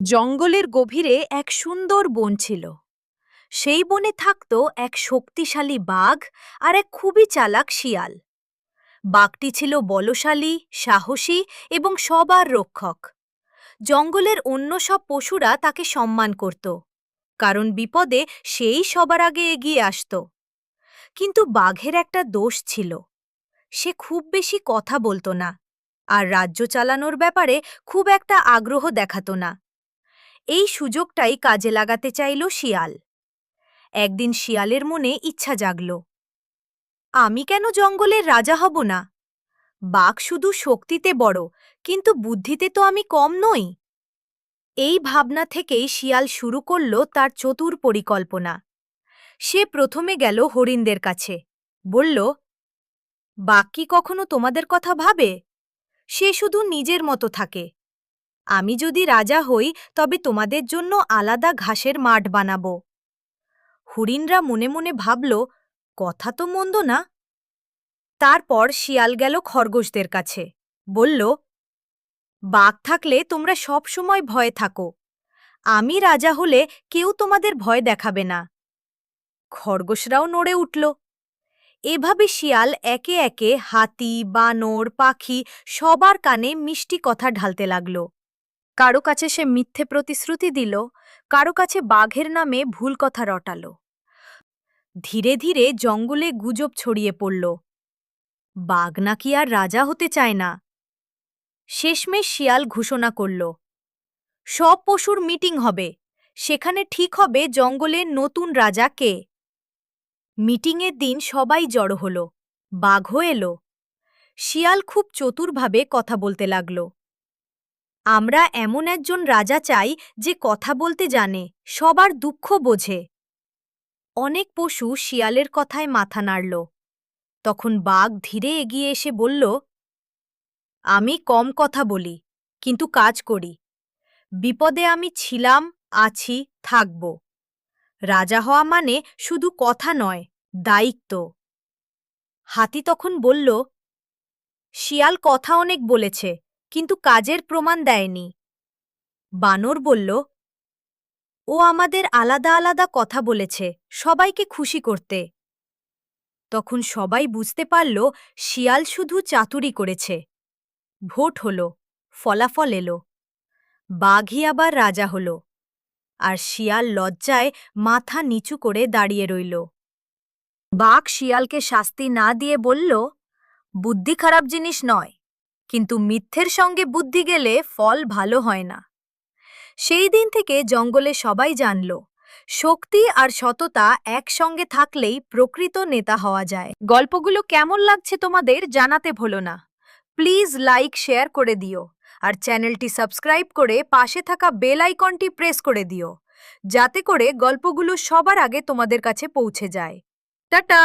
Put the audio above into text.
জঙ্গলের গভীরে এক সুন্দর বন ছিল। সেই বনে থাকত এক শক্তিশালী বাঘ আর এক খুবই চালাক শিয়াল। বাঘটি ছিল বলশালী, সাহসী এবং সবার রক্ষক। জঙ্গলের অন্য সব পশুরা তাকে সম্মান করত, কারণ বিপদে সেই সবার আগে এগিয়ে আসত। কিন্তু বাঘের একটা দোষ ছিল, সে খুব বেশি কথা বলতো না আর রাজ্য চালানোর ব্যাপারে খুব একটা আগ্রহ দেখাতো না। এই সুযোগটাই কাজে লাগাতে চাইল শিয়াল। একদিন শিয়ালের মনে ইচ্ছা জাগল, আমি কেন জঙ্গলের রাজা হব না? বাঘ শুধু শক্তিতে বড়, কিন্তু বুদ্ধিতে তো আমি কম নই। এই ভাবনা থেকেই শিয়াল শুরু করল তার চতুর পরিকল্পনা। সে প্রথমে গেল হরিণদের কাছে, বলল, বাঘ কি কখনো তোমাদের কথা ভাবে? সে শুধু নিজের মতো থাকে। আমি যদি রাজা হই, তবে তোমাদের জন্য আলাদা ঘাসের মাঠ বানাব। হরিণরা মনে মনে ভাবল, কথা তো মন্দ না? তারপর শিয়াল গেল খরগোশদের কাছে, বলল, বাঘ থাকলে তোমরা সব সময় ভয়ে থাকো। আমি রাজা হলে কেউ তোমাদের ভয় দেখাবে না। খরগোশরাও নড়ে উঠল। এভাবে শিয়াল একে একে, হাতি, বানর, পাখি সবার কানে মিষ্টি কথা ঢালতে লাগল। কারও কাছে সে মিথ্যে প্রতিশ্রুতি দিল, কারও কাছে বাঘের নামে ভুল কথা রটাল। ধীরে ধীরে জঙ্গলে গুজব ছড়িয়ে পড়ল। বাঘ নাকি আর রাজা হতে চায় না। শেষমেশ শিয়াল ঘোষণা করল, সব পশুর মিটিং হবে, সেখানে ঠিক হবে জঙ্গলের নতুন রাজা কে? মিটিংয়ের দিন সবাই জড়ো হল, বাঘও এলো। শিয়াল খুব চতুরভাবে কথা বলতে লাগল। আমরা এমন একজন রাজা চাই যে কথা বলতে জানে, সবার দুঃখ বোঝে। অনেক পশু শিয়ালের কথায় মাথা নাড়ল। তখন বাঘ ধীরে এগিয়ে এসে বলল, আমি কম কথা বলি, কিন্তু কাজ করি। বিপদে আমি ছিলাম, আছি, থাকব। রাজা হওয়া মানে শুধু কথা নয়, দায়িত্ব। হাতি তখন বলল, শিয়াল কথা অনেক বলেছে কিন্তু কাজের প্রমাণ দেয়নি। বানর বলল, ও আমাদের আলাদা আলাদা কথা বলেছে, সবাইকে খুশি করতে। তখন সবাই বুঝতে পারল, শিয়াল শুধু চাতুরি করেছে। ভোট হল, ফলাফল এলো। বাঘই আবার রাজা হল, আর শিয়াল লজ্জায় মাথা নিচু করে দাঁড়িয়ে রইল। বাঘ শিয়ালকে শাস্তি না দিয়ে বলল, বুদ্ধি খারাপ জিনিস নয় কিন্তু মিথ্যের সঙ্গে বুদ্ধি গেলে ফল ভালো হয় না। সেই দিন থেকে জঙ্গলে সবাই জানল, শক্তি আর সততা একসঙ্গে থাকলেই প্রকৃত নেতা হওয়া যায়। গল্পগুলো কেমন লাগছে তোমাদের জানাতে ভুলো না। প্লিজ লাইক, শেয়ার করে দিও আর চ্যানেলটি সাবস্ক্রাইব করে পাশে থাকা বেল আইকনটি প্রেস করে দিও, যাতে করে গল্পগুলো সবার আগে তোমাদের কাছে পৌঁছে যায়। টাটা!